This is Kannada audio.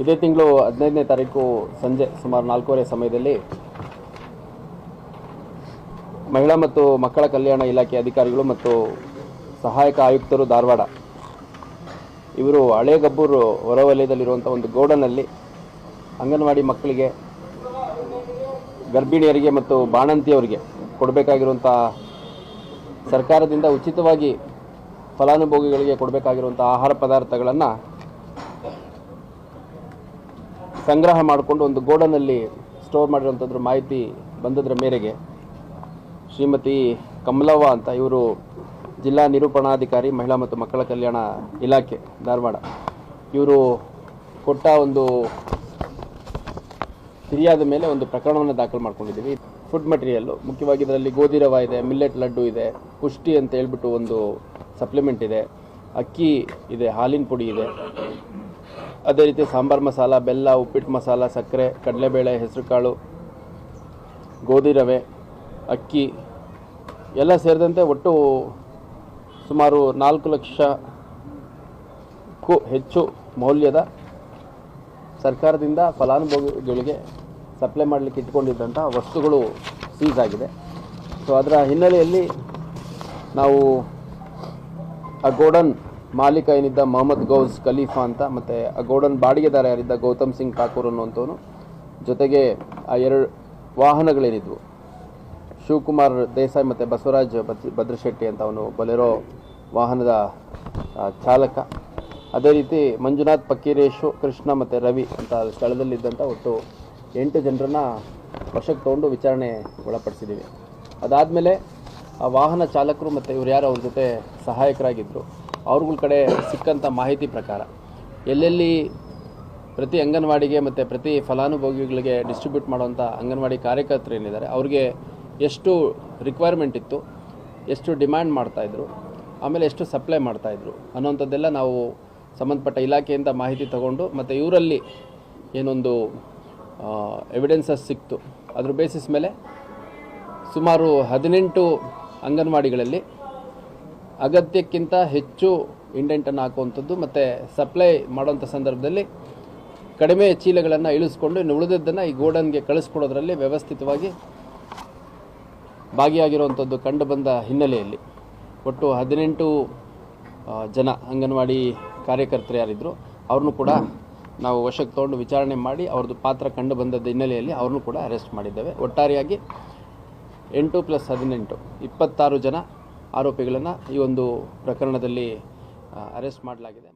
ಇದೇ ತಿಂಗಳು ಹದಿನೈದನೇ ತಾರೀಕು ಸಂಜೆ ಸುಮಾರು ನಾಲ್ಕೂವರೆ ಸಮಯದಲ್ಲಿ ಮಹಿಳಾ ಮತ್ತು ಮಕ್ಕಳ ಕಲ್ಯಾಣ ಇಲಾಖೆ ಅಧಿಕಾರಿಗಳು ಮತ್ತು ಸಹಾಯಕ ಆಯುಕ್ತರು ಧಾರವಾಡ. ಇವರು ಹಳೇಗಬ್ಬೂರು ಹೊರವಲಯದಲ್ಲಿರುವಂಥ ಒಂದು ಗೋಡನಲ್ಲಿ ಅಂಗನವಾಡಿ ಮಕ್ಕಳಿಗೆ, ಗರ್ಭಿಣಿಯರಿಗೆ ಮತ್ತು ಬಾಣಂತಿಯವರಿಗೆ ಕೊಡಬೇಕಾಗಿರುವಂಥ ಸರ್ಕಾರದಿಂದ ಉಚಿತವಾಗಿ ಫಲಾನುಭವಿಗಳಿಗೆ ಕೊಡಬೇಕಾಗಿರುವಂಥ ಆಹಾರ ಪದಾರ್ಥಗಳನ್ನು ಸಂಗ್ರಹ ಮಾಡಿಕೊಂಡು ಒಂದು ಗೋಡನಲ್ಲಿ ಸ್ಟೋರ್ ಮಾಡಿರುವಂಥದ್ರ ಮಾಹಿತಿ ಬಂದದ್ರ ಮೇರೆಗೆ ಶ್ರೀಮತಿ ಕಮಲವ್ವ ಅಂತ ಇವರು ಜಿಲ್ಲಾ ನಿರೂಪಣಾಧಿಕಾರಿ, ಮಹಿಳಾ ಮತ್ತು ಮಕ್ಕಳ ಕಲ್ಯಾಣ ಇಲಾಖೆ, ಧಾರವಾಡ. ಇವರು ಕೊಟ್ಟ ಒಂದು ಸಿರಿಯಾದ ಮೇಲೆ ಒಂದು ಪ್ರಕರಣವನ್ನು ದಾಖಲು ಮಾಡ್ಕೊಂಡಿದ್ದೀವಿ. ಫುಡ್ ಮಟೀರಿಯಲ್ಲು ಮುಖ್ಯವಾಗಿ ಇದರಲ್ಲಿ ಗೋಧಿ ರವ ಇದೆ ಮಿಲ್ಲೆಟ್ ಲಡ್ಡು ಇದೆ ಪುಷ್ಟಿ ಅಂತ ಹೇಳ್ಬಿಟ್ಟು ಒಂದು ಸಪ್ಲಿಮೆಂಟ್ ಇದೆ. ಅಕ್ಕಿ ಇದೆ, ಹಾಲಿನ ಪುಡಿ ಇದೆ. ಅದೇ ರೀತಿ ಸಾಂಬಾರ್ ಮಸಾಲ, ಬೆಲ್ಲ, ಉಪ್ಪಿಟ್ಟು ಮಸಾಲ, ಸಕ್ಕರೆ, ಕಡಲೆಬೇಳೆ, ಹೆಸರುಕಾಳು, ಗೋಧಿ ರವೆ, ಅಕ್ಕಿ ಎಲ್ಲ ಸೇರಿದಂತೆ ಒಟ್ಟು ಸುಮಾರು ನಾಲ್ಕು ಲಕ್ಷಕ್ಕೂ ಹೆಚ್ಚು ಮೌಲ್ಯದ ಸರ್ಕಾರದಿಂದ ಫಲಾನುಭವಿಗಳಿಗೆ ಸಪ್ಲೈ ಮಾಡಲಿಕ್ಕೆ ಇಟ್ಕೊಂಡಿದ್ದಂಥ ವಸ್ತುಗಳು ಸೀಸ್ ಆಗಿದೆ. ಸೊ ಅದರ ಹಿನ್ನೆಲೆಯಲ್ಲಿ ನಾವು ಆ ಗೋಡನ್ ಮಾಲೀಕ ಏನಿದ್ದ ಮೊಹಮ್ಮದ್ ಗೌಸ್ ಖಲೀಫಾ ಅಂತ, ಮತ್ತು ಆ ಗೋಡನ್ ಬಾಡಿಗೆದಾರ ಯಾರಿದ್ದ ಗೌತಮ್ ಸಿಂಗ್ ಠಾಕೂರ್ ಅನ್ನುವಂಥವನು. ಜೊತೆಗೆ ಆ ಎರಡು ವಾಹನಗಳೇನಿದ್ವು. ಶಿವಕುಮಾರ್ ದೇಸಾಯಿ ಮತ್ತು ಬಸವರಾಜ್ ಭದ್ರ ಭದ್ರಶೆಟ್ಟಿ ಅಂತ ಅವನು ಬಲೆರೋ ವಾಹನದ ಚಾಲಕ. ಅದೇ ರೀತಿ ಮಂಜುನಾಥ್ ಪಕ್ಕೀರೇಶು ಕೃಷ್ಣ ಮತ್ತು ರವಿ ಅಂತ ಸ್ಥಳದಲ್ಲಿದ್ದಂಥ ಒಟ್ಟು ಎಂಟು ಜನರನ್ನ ವಶಕ್ಕೆ ತಗೊಂಡು ವಿಚಾರಣೆ ಒಳಪಡಿಸಿದ್ದೀವಿ ಅದಾದಮೇಲೆ ಆ ವಾಹನ ಚಾಲಕರು ಮತ್ತು ಇವ್ರು ಯಾರು ಅವ್ರ ಜೊತೆ ಸಹಾಯಕರಾಗಿದ್ದರು ಅವ್ರಗಳ ಕಡೆ ಸಿಕ್ಕಂಥ ಮಾಹಿತಿ ಪ್ರಕಾರ ಎಲ್ಲೆಲ್ಲಿ ಪ್ರತಿ ಅಂಗನವಾಡಿಗೆ ಮತ್ತು ಪ್ರತಿ ಫಲಾನುಭವಿಗಳಿಗೆ ಡಿಸ್ಟ್ರಿಬ್ಯೂಟ್ ಮಾಡುವಂಥ ಅಂಗನವಾಡಿ ಕಾರ್ಯಕರ್ತರು ಏನಿದ್ದಾರೆ, ಅವ್ರಿಗೆ ಎಷ್ಟು ರಿಕ್ವೈರ್ಮೆಂಟ್ ಇತ್ತು, ಎಷ್ಟು ಡಿಮ್ಯಾಂಡ್ ಮಾಡ್ತಾಯಿದ್ರು ಆಮೇಲೆ ಎಷ್ಟು ಸಪ್ಲೈ ಮಾಡ್ತಾಯಿದ್ರು ಅನ್ನೋಂಥದ್ದೆಲ್ಲ ನಾವು ಸಂಬಂಧಪಟ್ಟ ಇಲಾಖೆಯಿಂದ ಮಾಹಿತಿ ತಗೊಂಡು ಮತ್ತು ಇವರಲ್ಲಿ ಏನೊಂದು ಎವಿಡೆನ್ಸಸ್ ಸಿಕ್ತು. ಅದ್ರ ಬೇಸಿಸ್ ಮೇಲೆ ಸುಮಾರು ಹದಿನೆಂಟು ಅಂಗನವಾಡಿಗಳಲ್ಲಿ ಅಗತ್ಯಕ್ಕಿಂತ ಹೆಚ್ಚು ಇಂಡೆಂಟನ್ನು ಹಾಕುವಂಥದ್ದು ಮತ್ತು ಸಪ್ಲೈ ಮಾಡೋಂಥ ಸಂದರ್ಭದಲ್ಲಿ ಕಡಿಮೆ ಚೀಲಗಳನ್ನು ಇಳಿಸ್ಕೊಂಡು ಇನ್ನು ಉಳಿದದ್ದನ್ನು ಈ ಗೋಡನ್ಗೆ ಕಳಿಸ್ಕೊಡೋದ್ರಲ್ಲಿ ವ್ಯವಸ್ಥಿತವಾಗಿ ಭಾಗಿಯಾಗಿರುವಂಥದ್ದು ಕಂಡು ಬಂದ ಹಿನ್ನೆಲೆಯಲ್ಲಿ. ಒಟ್ಟು ಹದಿನೆಂಟು ಜನ ಅಂಗನವಾಡಿ ಕಾರ್ಯಕರ್ತರು ಯಾರಿದ್ರು, ಅವ್ರನ್ನೂ ಕೂಡ ನಾವು ವಶಕ್ಕೆ ತೊಗೊಂಡು ವಿಚಾರಣೆ ಮಾಡಿ ಅವ್ರದ್ದು ಪಾತ್ರ ಕಂಡು ಬಂದದ್ದು ಹಿನ್ನೆಲೆಯಲ್ಲಿ ಅವ್ರನ್ನೂ ಕೂಡ ಅರೆಸ್ಟ್ ಮಾಡಿದ್ದೇವೆ. ಒಟ್ಟಾರೆಯಾಗಿ ಎಂಟು ಪ್ಲಸ್ ಹದಿನೆಂಟು, ಇಪ್ಪತ್ತಾರು ಜನ ಆರೋಪಿಗಳನ್ನು ಈ ಒಂದು ಪ್ರಕರಣದಲ್ಲಿ ಅರೆಸ್ಟ್ ಮಾಡಲಾಗಿದೆ.